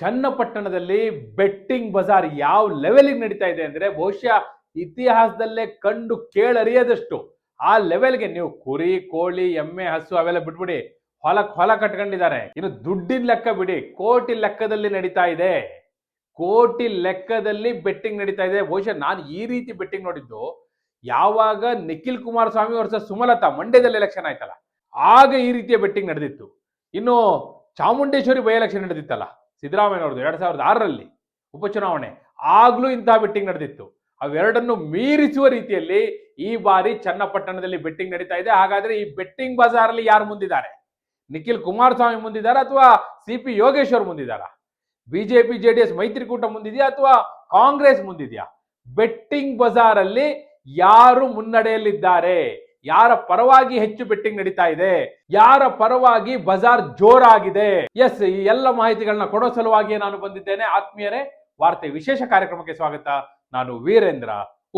ಚನ್ನಪಟ್ಟಣದಲ್ಲಿ ಬೆಟ್ಟಿಂಗ್ ಬಜಾರ್ ಯಾವ ಲೆವೆಲ್ಗೆ ನಡೀತಾ ಇದೆ ಅಂದ್ರೆ ಬಹುಶಃ ಇತಿಹಾಸದಲ್ಲೇ ಕಂಡು ಕೇಳರಿಯದಷ್ಟು. ಆ ಲೆವೆಲ್ಗೆ ನೀವು ಕುರಿ, ಕೋಳಿ, ಎಮ್ಮೆ, ಹಸು ಅವೆಲ್ಲ ಬಿಟ್ಬಿಡಿ. ಹೊಲ ಹೊಲ ಕಟ್ಕೊಂಡಿದ್ದಾರೆ. ಇನ್ನು ದುಡ್ಡಿನ ಲೆಕ್ಕ ಬಿಡಿ. ಕೋಟಿ ಲೆಕ್ಕದಲ್ಲಿ ನಡೀತಾ ಇದೆ. ಕೋಟಿ ಲೆಕ್ಕದಲ್ಲಿ ಬೆಟ್ಟಿಂಗ್ ನಡೀತಾ ಇದೆ. ಬಹುಶಃ ನಾನು ಈ ರೀತಿ ಬೆಟ್ಟಿಂಗ್ ನೋಡಿದ್ದು, ಯಾವಾಗ ನಿಖಿಲ್ ಕುಮಾರಸ್ವಾಮಿ ವರ್ಷ ಸುಮಲತಾ ಮಂಡ್ಯದಲ್ಲಿ ಎಲೆಕ್ಷನ್ ಆಯ್ತಲ್ಲ, ಆಗ ಈ ರೀತಿಯ ಬೆಟ್ಟಿಂಗ್ ನಡೆದಿತ್ತು. ಇನ್ನು ಚಾಮುಂಡೇಶ್ವರಿ ಬೈ ಎಲೆಕ್ಷನ್ ನಡೆದಿತ್ತಲ್ಲ ಸಿದ್ದರಾಮಯ್ಯನವ್ರದ್ದು ಎರಡು ಸಾವಿರದ ಆರರಲ್ಲಿ ಉಪಚುನಾವಣೆ ಆಗಲೂ ಇಂತಹ ಬೆಟ್ಟಿಂಗ್ ನಡೆದಿತ್ತು. ಅವೆರಡನ್ನು ಮೀರಿಸುವ ರೀತಿಯಲ್ಲಿ ಈ ಬಾರಿ ಚನ್ನಪಟ್ಟಣದಲ್ಲಿ ಬೆಟ್ಟಿಂಗ್ ನಡೀತಾ ಇದೆ. ಹಾಗಾದ್ರೆ ಈ ಬೆಟ್ಟಿಂಗ್ ಬಜಾರಲ್ಲಿ ಯಾರು ಮುಂದಿದ್ದಾರೆ? ನಿಖಿಲ್ ಕುಮಾರಸ್ವಾಮಿ ಮುಂದಿದ್ದಾರೆ ಅಥವಾ ಸಿ ಪಿ ಯೋಗೇಶ್ವರ್ ಮುಂದಿದ್ದಾರಾ? ಬಿಜೆಪಿ ಜೆ ಡಿ ಎಸ್ ಮೈತ್ರಿಕೂಟ ಮುಂದಿದೆಯಾ ಅಥವಾ ಕಾಂಗ್ರೆಸ್ ಮುಂದಿದೆಯಾ? ಬೆಟ್ಟಿಂಗ್ ಬಜಾರ್ ಅಲ್ಲಿ ಯಾರು ಮುನ್ನಡೆಯಲ್ಲಿದ್ದಾರೆ? ಯಾರ ಪರವಾಗಿ ಹೆಚ್ಚು ಬೆಟ್ಟಿಂಗ್ ನಡೀತಾ ಇದೆ? ಯಾರ ಪರವಾಗಿ ಬಜಾರ್ ಜೋರಾಗಿದೆ? ಎಸ್ ಈ ಎಲ್ಲ ಮಾಹಿತಿಗಳನ್ನ ಕೊಡೋ ಸಲುವಾಗಿ ನಾನು ಬಂದಿದ್ದೇನೆ. ಆತ್ಮೀಯರೇ, ವಾರ್ತೆ ವಿಶೇಷ ಕಾರ್ಯಕ್ರಮಕ್ಕೆ ಸ್ವಾಗತ. ನಾನು ವೀರೇಂದ್ರ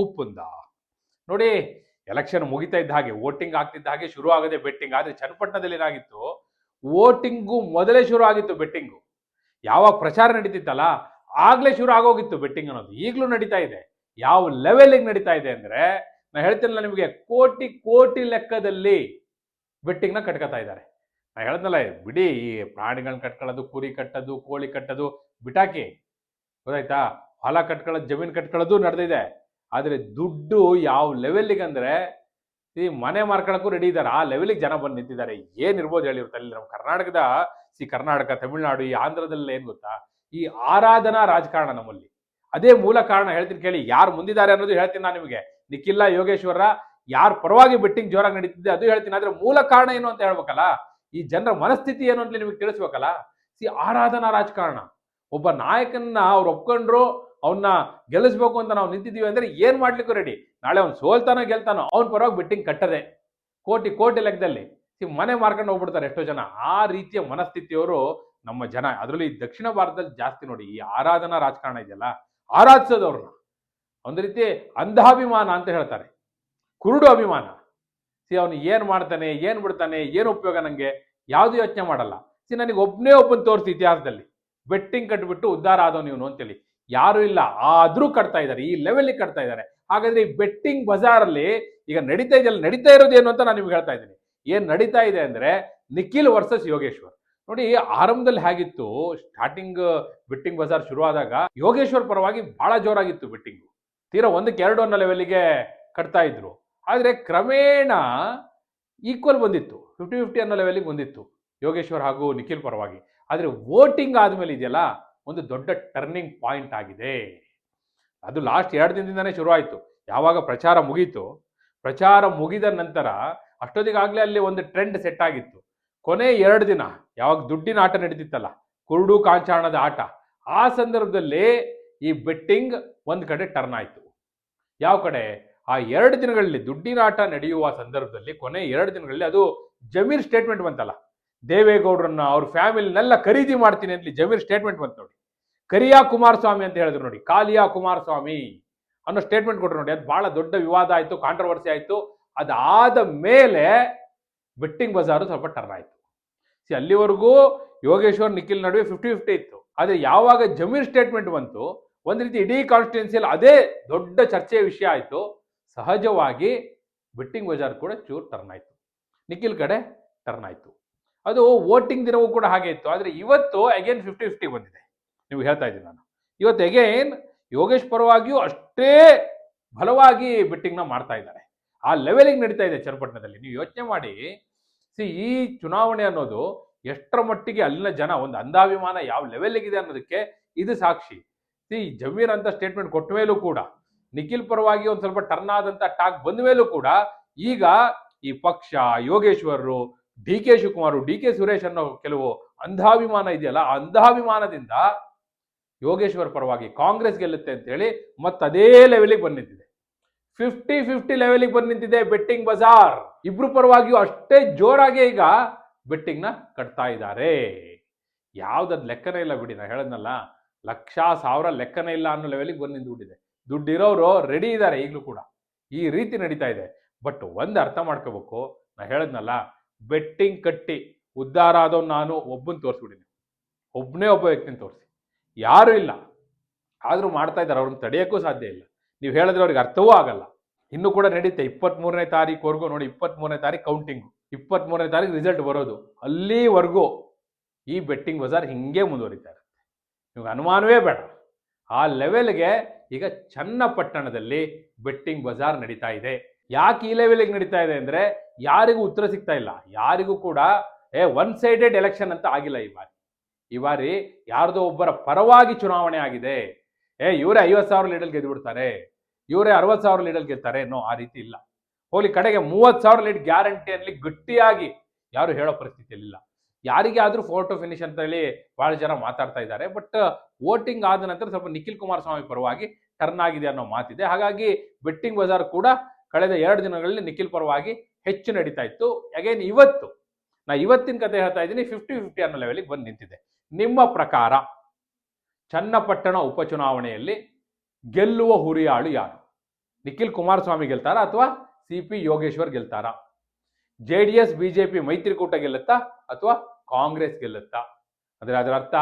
ಉಪ್ಪುಂದ. ನೋಡಿ ಎಲೆಕ್ಷನ್ ಮುಗಿತಾ ಇದ್ದ ಹಾಗೆ ವೋಟಿಂಗ್ ಆಗ್ತಿದ್ದ ಹಾಗೆ ಶುರು ಆಗದೆ ಬೆಟ್ಟಿಂಗ್ ಆದ್ರೆ ಚನ್ನಪಟ್ಟಣದಲ್ಲಿ ಏನಾಗಿತ್ತು? ವೋಟಿಂಗು ಮೊದಲೇ ಶುರು ಆಗಿತ್ತು ಬೆಟ್ಟಿಂಗು ಯಾವಾಗ ಪ್ರಚಾರ ನಡೀತಿತ್ತಲ್ಲ, ಆಗ್ಲೇ ಶುರು ಆಗೋಗಿತ್ತು ಬೆಟ್ಟಿಂಗ್ ಅನ್ನೋದು. ಈಗಲೂ ನಡೀತಾ ಇದೆ. ಯಾವ ಲೆವೆಲ್ಗೆ ನಡೀತಾ ಇದೆ ಅಂದ್ರೆ ನಾ ಹೇಳ್ತೀನಲ್ಲ ನಿಮಗೆ, ಕೋಟಿ ಕೋಟಿ ಲೆಕ್ಕದಲ್ಲಿ ಬೆಟ್ಟಿಂಗ್ನ ಕಟ್ಕೋತಾ ಇದ್ದಾರೆ. ನಾ ಹೇಳಿದ್ನಲ್ಲ ಬಿಡಿ ಈ ಪ್ರಾಣಿಗಳನ್ನ ಕಟ್ಕೊಳ್ಳೋದು, ಕುರಿ ಕಟ್ಟೋದು, ಕೋಳಿ ಕಟ್ಟೋದು, ಬಿಟಾಕಿ. ಗೊತ್ತಾಯ್ತಾ? ಹೊಲ ಕಟ್ಕೊಳ್ಳೋದು, ಜಮೀನು ಕಟ್ಕೊಳ್ಳೋದು ನಡೆದಿದೆ. ಆದರೆ ದುಡ್ಡು ಯಾವ ಲೆವೆಲ್ಗೆ ಅಂದರೆ, ಈ ಮನೆ ಮಾರ್ಕೊಳಕ್ಕೂ ರೆಡಿ ಇದ್ದಾರೆ. ಆ ಲೆವೆಲ್ಗೆ ಜನ ಬಂದು ನಿಂತಿದ್ದಾರೆ. ಏನಿರ್ಬೋದು ಹೇಳಿ ಅಲ್ಲಿ ನಮ್ಮ ಕರ್ನಾಟಕದ, ಸಿ ಕರ್ನಾಟಕ, ತಮಿಳುನಾಡು, ಈ ಆಂಧ್ರದಲ್ಲಿ ಏನು ಗೊತ್ತಾ? ಈ ಆರಾಧನಾ ರಾಜಕಾರಣ ನಮ್ಮಲ್ಲಿ. ಅದೇ ಮೂಲ ಕಾರಣ ಹೇಳ್ತೀನಿ ಕೇಳಿ, ಯಾರು ಮುಂದಿದ್ದಾರೆ ಅನ್ನೋದು ಹೇಳ್ತೀನಿ ನಾನು ನಿಮಗೆ. ನಿಖಿಲ್ಲ ಯೋಗೇಶ್ವರ ಯಾರ ಪರವಾಗಿ ಬೆಟ್ಟಿಂಗ್ ಜೋರಾಗಿ ನಡೀತಿದೆ ಅದು ಹೇಳ್ತೀನಿ. ಆದ್ರೆ ಮೂಲ ಕಾರಣ ಏನು ಅಂತ ಹೇಳ್ಬೇಕಲ್ಲ? ಈ ಜನರ ಮನಸ್ಥಿತಿ ಏನು ಅಂತ ನಿಮಗೆ ತಿಳಿಸ್ಬೇಕಲ್ಲ? ಸಿ ಆರಾಧನಾ ರಾಜಕಾರಣ. ಒಬ್ಬ ನಾಯಕನ್ನ ಅವ್ರು ಒಪ್ಕೊಂಡ್ರು ಅವನ್ನ ಗೆಲ್ಲಿಸ್ಬೇಕು ಅಂತ ನಾವು ನಿಂತಿದ್ದೀವಿ ಅಂದ್ರೆ ಏನ್ ಮಾಡ್ಲಿಕ್ಕೂ ರೆಡಿ ನಾಳೆ ಅವ್ನು ಸೋಲ್ತಾನೋ ಗೆಲ್ತಾನೋ ಅವ್ನ ಪರವಾಗಿ ಬೆಟ್ಟಿಂಗ್ ಕಟ್ಟದೆ. ಕೋಟಿ ಕೋಟಿ ಲೆಕ್ಕದಲ್ಲಿ. ಸಿ ಮನೆ ಮಾರ್ಕೊಂಡು ಹೋಗ್ಬಿಡ್ತಾರೆ ಎಷ್ಟೋ ಜನ. ಆ ರೀತಿಯ ಮನಸ್ಥಿತಿಯವರು ನಮ್ಮ ಜನ. ಅದರಲ್ಲಿ ದಕ್ಷಿಣ ಭಾರತದಲ್ಲಿ ಜಾಸ್ತಿ ನೋಡಿ ಈ ಆರಾಧನಾ ರಾಜಕಾರಣ ಇದೆಯಲ್ಲ? ಆರಾಧಿಸೋದವ್ರನ್ನ ಒಂದು ರೀತಿ ಅಂಧಾಭಿಮಾನ ಅಂತ ಹೇಳ್ತಾರೆ. ಕುರುಡು ಅಭಿಮಾನ. ಸಿ, ಅವನು ಏನು ಮಾಡ್ತಾನೆ, ಏನು ಬಿಡ್ತಾನೆ, ಏನು ಉಪಯೋಗ ನನಗೆ ಯಾವುದು ಯೋಚನೆ ಮಾಡಲ್ಲ. ಸಿ, ನನಗೆ ಒಬ್ಬನೇ ಒಬ್ಬನ ತೋರಿಸಿ ಇತಿಹಾಸದಲ್ಲಿ. ಬೆಟ್ಟಿಂಗ್ ಕಟ್ಬಿಟ್ಟು ಉದ್ಧಾರ ಆದವನು ಇವನು ಅಂತೇಳಿ. ಯಾರು ಇಲ್ಲ, ಆದ್ರೂ ಕಟ್ತಾ ಇದ್ದಾರೆ, ಈ ಲೆವೆಲ್ಗೆ ಕಟ್ತಾ ಇದ್ದಾರೆ. ಹಾಗಾದ್ರೆ ಈ ಬೆಟ್ಟಿಂಗ್ ಬಜಾರಲ್ಲಿ ಈಗ ನಡೀತಾ ಇದೆಯಲ್ಲ, ನಡೀತಾ ಇರೋದು ಏನು ಅಂತ ನಾನು ನಿಮ್ಗೆ ಹೇಳ್ತಾ ಇದ್ದೀನಿ. ಏನು ನಡೀತಾ ಇದೆ ಅಂದರೆ ನಿಖಿಲ್ ವರ್ಸಸ್ ಯೋಗೇಶ್ವರ್. ನೋಡಿ, ಆರಂಭದಲ್ಲಿ ಹೇಗಿತ್ತು ಸ್ಟಾರ್ಟಿಂಗ್ ಬೆಟ್ಟಿಂಗ್ ಬಜಾರ್ ಶುರುವಾದಾಗ ಯೋಗೇಶ್ವರ್ ಪರವಾಗಿ ಬಹಳ ಜೋರಾಗಿತ್ತು ಬೆಟ್ಟಿಂಗ್ ತೀರಾ ಒಂದಕ್ಕೆ ಎರಡು ಅನ್ನೋ ಲೆವೆಲ್ಗೆ ಕಟ್ತಾ ಇದ್ರು. ಆದರೆ ಕ್ರಮೇಣ ಈಕ್ವಲ್ ಬಂದಿತ್ತು. ಫಿಫ್ಟಿ ಫಿಫ್ಟಿ ಅನ್ನೋ ಲೆವೆಲ್ಗೆ ಬಂದಿತ್ತು ಯೋಗೇಶ್ವರ್ ಹಾಗೂ ನಿಖಿಲ್ ಪರವಾಗಿ. ಆದರೆ ವೋಟಿಂಗ್ ಆದಮೇಲೆ ಇದೆಯಲ್ಲ, ಒಂದು ದೊಡ್ಡ ಟರ್ನಿಂಗ್ ಪಾಯಿಂಟ್ ಆಗಿದೆ. ಅದು ಲಾಸ್ಟ್ ಎರಡು ದಿನದಿಂದನೇ ಶುರುವಾಯಿತು. ಯಾವಾಗ ಪ್ರಚಾರ ಮುಗೀತು, ಪ್ರಚಾರ ಮುಗಿದ ನಂತರ ಅಷ್ಟೊತ್ತಿಗಾಗಲೇ ಅಲ್ಲಿ ಒಂದು ಟ್ರೆಂಡ್ ಸೆಟ್ ಆಗಿತ್ತು. ಕೊನೆ ಎರಡು ದಿನ, ಯಾವಾಗ ದುಡ್ಡಿನ ಆಟ ನಡೀತಿತ್ತಲ್ಲ, ಕುರುಡು ಕಾಂಚಾಣದ ಆಟ, ಆ ಸಂದರ್ಭದಲ್ಲಿ ಈ ಬೆಟ್ಟಿಂಗ್ ಒಂದು ಕಡೆ ಟರ್ನ್ ಆಯಿತು. ಯಾವ ಕಡೆ? ಆ ಎರಡು ದಿನಗಳಲ್ಲಿ ದುಡ್ಡಿನಾಟ ನಡೆಯುವ ಸಂದರ್ಭದಲ್ಲಿ, ಕೊನೆ ಎರಡು ದಿನಗಳಲ್ಲಿ ಅದು ಜಮೀರ್ ಸ್ಟೇಟ್ಮೆಂಟ್ ಬಂತಲ್ಲ. ದೇವೇಗೌಡರನ್ನ ಅವ್ರ ಫ್ಯಾಮಿಲಿನೆಲ್ಲ ಖರೀದಿ ಮಾಡ್ತೀನಿ ಅಂತ ಜಮೀರ್ ಸ್ಟೇಟ್ಮೆಂಟ್ ಬಂತು ನೋಡಿ. ಕರಿಯಾ ಕುಮಾರಸ್ವಾಮಿ ಅಂತ ಹೇಳಿದ್ರು ನೋಡಿ, ಕಾಲಿಯಾ ಕುಮಾರಸ್ವಾಮಿ ಅನ್ನೋ ಸ್ಟೇಟ್ಮೆಂಟ್ ಕೊಟ್ರು ನೋಡಿ, ಅದು ಬಹಳ ದೊಡ್ಡ ವಿವಾದ ಆಯಿತು ಕಾಂಟ್ರವರ್ಸಿ ಆಯಿತು. ಅದಾದ ಮೇಲೆ ಬೆಟ್ಟಿಂಗ್ ಬಜಾರು ಸ್ವಲ್ಪ ಟರ್ನ್ ಆಯಿತು. ಸಿ ಅಲ್ಲಿವರೆಗೂ ಯೋಗೇಶ್ವರ್ ನಿಖಿಲ್ ನಡುವೆ ಫಿಫ್ಟಿ ಫಿಫ್ಟಿ ಇತ್ತು. ಆದರೆ ಯಾವಾಗ ಜಮೀರ್ ಸ್ಟೇಟ್ಮೆಂಟ್ ಬಂತು ಒಂದು ರೀತಿ ಇಡೀ ಕಾನ್ಸ್ಟಿಟ್ಯೂನ್ಸಿಯಲ್ಲಿ ಅದೇ ದೊಡ್ಡ ಚರ್ಚೆಯ ವಿಷಯ ಆಯಿತು. ಸಹಜವಾಗಿ ಬಿಟ್ಟಿಂಗ್ ಬಜಾರ್ ಕೂಡ ಚೂರು ಟರ್ನ್ ಆಯಿತು. ನಿಖಿಲ್ ಕಡೆ ಟರ್ನ್ ಆಯಿತು. ಅದು ವೋಟಿಂಗ್ ದಿನವೂ ಕೂಡ ಹಾಗೆ ಇತ್ತು. ಆದರೆ ಇವತ್ತು ಅಗೇನ್ ಫಿಫ್ಟಿ ಫಿಫ್ಟಿ ಬಂದಿದೆ. ನೀವು ಹೇಳ್ತಾ ಇದ್ದೀನಿ ನಾನು. ಇವತ್ತು ಅಗೇನ್ ಯೋಗೇಶ್ ಪರವಾಗಿಯೂ ಅಷ್ಟೇ ಬಲವಾಗಿ ಬಿಟ್ಟಿಂಗ್ನ ಮಾಡ್ತಾ ಇದ್ದಾರೆ. ಆ ಲೆವೆಲಿಗೆ ನಡೀತಾ ಇದೆ ಚನ್ನಪಟ್ಟಣದಲ್ಲಿ. ನೀವು ಯೋಚನೆ ಮಾಡಿ. ಸಿ, ಈ ಚುನಾವಣೆ ಅನ್ನೋದು ಎಷ್ಟರ ಮಟ್ಟಿಗೆ ಅಲ್ಲಿನ ಜನ ಒಂದು ಅಂದಾಭಿಮಾನ ಯಾವ ಲೆವೆಲ್ಗಿದೆ ಅನ್ನೋದಕ್ಕೆ ಇದು ಸಾಕ್ಷಿ. ಸಿ, ಜಮೀರ್ ಅಂತ ಸ್ಟೇಟ್ಮೆಂಟ್ ಕೊಟ್ಟ ಮೇಲೂ ಕೂಡ, ನಿಖಿಲ್ ಪರವಾಗಿ ಒಂದು ಸ್ವಲ್ಪ ಟರ್ನ್ ಆದಂತ ಟಾಕ್ ಬಂದ ಮೇಲೂ ಕೂಡ, ಈಗ ಈ ಪಕ್ಷ ಯೋಗೇಶ್ವರರು D K Shivakumar, D K Suresh ಅನ್ನೋ ಕೆಲವು ಅಂಧಾಭಿಮಾನ ಇದೆಯಲ್ಲ, ಆ ಅಂಧಾಭಿಮಾನದಿಂದ ಯೋಗೇಶ್ವರ್ ಪರವಾಗಿ ಕಾಂಗ್ರೆಸ್ ಗೆಲ್ಲುತ್ತೆ ಅಂತ ಹೇಳಿ ಮತ್ತೆ ಅದೇ ಲೆವೆಲಿಗೆ ಬಂದು ನಿಂತಿದೆ ಫಿಫ್ಟಿ ಫಿಫ್ಟಿ ಲೆವೆಲಿಗೆ ಬಂದು ನಿಂತಿದೆ ಬೆಟ್ಟಿಂಗ್ ಬಜಾರ್ ಇಬ್ರು ಪರವಾಗಿಯೂ ಅಷ್ಟೇ ಜೋರಾಗಿ ಈಗ ಬೆಟ್ಟಿಂಗ್ನ ಕಟ್ತಾ ಇದ್ದಾರೆ. ಯಾವ್ದದ್ ಲೆಕ್ಕನೇ ಇಲ್ಲ ಬಿಡಿ, ನಾ ಹೇಳದ್ನಲ್ಲ. ಲಕ್ಷ ಸಾವಿರ ಲೆಕ್ಕನೇ ಇಲ್ಲ ಅನ್ನೋ ಲೆವೆಲಿಗೆ ಬಂದು ನಿಂತ್ಬಿಟ್ಟಿದೆ. ದುಡ್ಡಿರೋರು ರೆಡಿ ಇದ್ದಾರೆ ಈಗಲೂ ಕೂಡ. ಈ ರೀತಿ ನಡೀತಾ ಇದೆ. ಬಟ್ ಒಂದು ಅರ್ಥ ಮಾಡ್ಕೋಬೇಕು. ನಾ ಹೇಳದ್ನಲ್ಲ, ಬೆಟ್ಟಿಂಗ್ ಕಟ್ಟಿ ಉದ್ಧಾರ ಆದವ್ ನಾನು ಒಬ್ಬನ ತೋರಿಸ್ಬಿಟ್ಟಿನಿ. ಒಬ್ಬನೇ ಒಬ್ಬ ವ್ಯಕ್ತಿನ ತೋರಿಸಿ. ಯಾರೂ ಇಲ್ಲ. ಆದರೂ ಮಾಡ್ತಾ ಇದ್ದಾರೆ ಅವ್ರನ್ನ ತಡೆಯೋಕ್ಕೂ ಸಾಧ್ಯ ಇಲ್ಲ. ನೀವು ಹೇಳಿದ್ರೆ ಅವ್ರಿಗೆ ಅರ್ಥವೂ ಆಗಲ್ಲ. ಇನ್ನೂ ಕೂಡ ನಡೀತೆ. ಇಪ್ಪತ್ತ್ಮೂರನೇ ತಾರೀಕುವರೆಗೂ ನೋಡಿ ಇಪ್ಪತ್ತ್ಮೂರನೇ ತಾರೀಕು ಕೌಂಟಿಂಗು ಇಪ್ಪತ್ತ್ಮೂರನೇ ತಾರೀಕು ರಿಸಲ್ಟ್ ಬರೋದು. ಅಲ್ಲಿವರೆಗೂ ಈ ಬೆಟ್ಟಿಂಗ್ ಬಜಾರ್ ಹಿಂಗೆ ಮುಂದುವರಿತಾರೆ ನಿಮ್ಗೆ ಅನುಮಾನವೇ ಬೇಡ. ಆ ಲೆವೆಲ್ಗೆ ಈಗ ಚನ್ನಪಟ್ಟಣದಲ್ಲಿ ಬೆಟ್ಟಿಂಗ್ ಬಜಾರ್ ನಡೀತಾ ಇದೆ. ಯಾಕೆ ಈ ಲೆವೆಲ್ಗೆ ನಡೀತಾ ಇದೆ ಅಂದರೆ ಯಾರಿಗೂ ಉತ್ತರ ಸಿಗ್ತಾ ಇಲ್ಲ. ಯಾರಿಗೂ ಕೂಡ, ಏ ಒನ್ ಸೈಡೆಡ್ ಎಲೆಕ್ಷನ್ ಅಂತ ಆಗಿಲ್ಲ ಈ ಬಾರಿ. ಈ ಬಾರಿ ಯಾರ್ದೋ ಒಬ್ಬರ ಪರವಾಗಿ ಚುನಾವಣೆ ಆಗಿದೆ. ಏ, ಇವರೇ ಐವತ್ತು ಸಾವಿರ ಲೀಡಲ್ ಗೆದ್ದು ಬಿಡ್ತಾರೆ ಇವರೇ ಅರವತ್ತು ಸಾವಿರ ಲೀಡಲ್ ಗೆಲ್ತಾರೆ ನೋ ಆ ರೀತಿ ಇಲ್ಲ. ಹೋಗ್ಲಿ ಕಡೆಗೆ ಮೂವತ್ತು ಸಾವಿರ ಲೀಡ್ ಗ್ಯಾರಂಟಿ ಅಲ್ಲಿ ಗಟ್ಟಿಯಾಗಿ ಯಾರು ಹೇಳೋ ಪರಿಸ್ಥಿತಿಯಲ್ಲಿಲ್ಲ. ಯಾರಿಗೆ ಆದ್ರೂ ಫೋಟೋ ಫಿನಿಶ್ ಅಂತ ಹೇಳಿ ಬಹಳ ಜನ ಮಾತಾಡ್ತಾ ಇದ್ದಾರೆ. ಬಟ್ ವೋಟಿಂಗ್ ಆದ ನಂತರ ಸ್ವಲ್ಪ ನಿಖಿಲ್ ಕುಮಾರಸ್ವಾಮಿ ಪರವಾಗಿ ಟರ್ನ್ ಆಗಿದೆ ಅನ್ನೋ ಮಾತಿದೆ. ಹಾಗಾಗಿ ಬೆಟ್ಟಿಂಗ್ ಬಜಾರ್ ಕೂಡ ಕಳೆದ ಎರಡು ದಿನಗಳಲ್ಲಿ ನಿಖಿಲ್ ಪರವಾಗಿ ಹೆಚ್ಚು ನಡೀತಾ ಇತ್ತು. ಅಗೇನ್ ಇವತ್ತು ನಾ ಇವತ್ತಿನ ಕತೆ ಹೇಳ್ತಾ ಇದ್ದೀನಿ. ಫಿಫ್ಟಿ ಫಿಫ್ಟಿ ಅನ್ನೋ ಲೆವೆಲ್ಗೆ ಬಂದು ನಿಂತಿದೆ. ನಿಮ್ಮ ಪ್ರಕಾರ ಚನ್ನಪಟ್ಟಣ ಉಪಚುನಾವಣೆಯಲ್ಲಿ ಗೆಲ್ಲುವ ಹುರಿಯಾಳು ಯಾರು? ನಿಖಿಲ್ ಕುಮಾರಸ್ವಾಮಿ ಗೆಲ್ತಾರಾ ಅಥವಾ ಸಿ ಪಿ ಯೋಗೇಶ್ವರ್ ಗೆಲ್ತಾರಾ? ಜೆ ಡಿ ಎಸ್ ಬಿಜೆಪಿ ಮೈತ್ರಿಕೂಟ ಗೆಲ್ಲುತ್ತಾ ಅಥವಾ ಕಾಂಗ್ರೆಸ್ ಗೆಲ್ಲುತ್ತಾ? ಅಂದ್ರೆ ಅದರ ಅರ್ಥ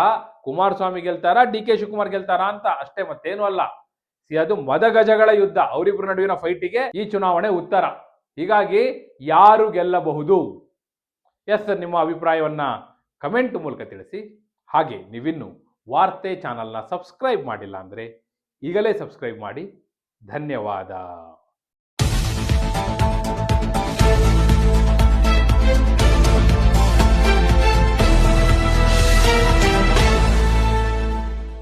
ಕುಮಾರಸ್ವಾಮಿ ಗೆಲ್ತಾರಾ, ಡಿ ಕೆ ಶಿವಕುಮಾರ್ ಗೆಲ್ತಾರಾ ಅಂತ? ಅಷ್ಟೇ ಮತ್ತೇನು ಅಲ್ಲ. ಸಿ, ಅದು ಮದಗಜಗಳ ಯುದ್ಧ. ಅವರಿಬ್ಬರ ನಡುವಿನ ಫೈಟಿಗೆ ಈ ಚುನಾವಣೆ ಉತ್ತರ. ಹೀಗಾಗಿ ಯಾರು ಗೆಲ್ಲಬಹುದು? ಎಸ್ ಸರ್ ನಿಮ್ಮ ಅಭಿಪ್ರಾಯವನ್ನ ಕಮೆಂಟ್ ಮೂಲಕ ತಿಳಿಸಿ. ಹಾಗೆ ನೀವಿನ್ನು ವಾರ್ತೆ ಚಾನಲ್ನ ಸಬ್ಸ್ಕ್ರೈಬ್ ಮಾಡಿಲ್ಲ ಅಂದರೆ ಈಗಲೇ ಸಬ್ಸ್ಕ್ರೈಬ್ ಮಾಡಿ. ಧನ್ಯವಾದ.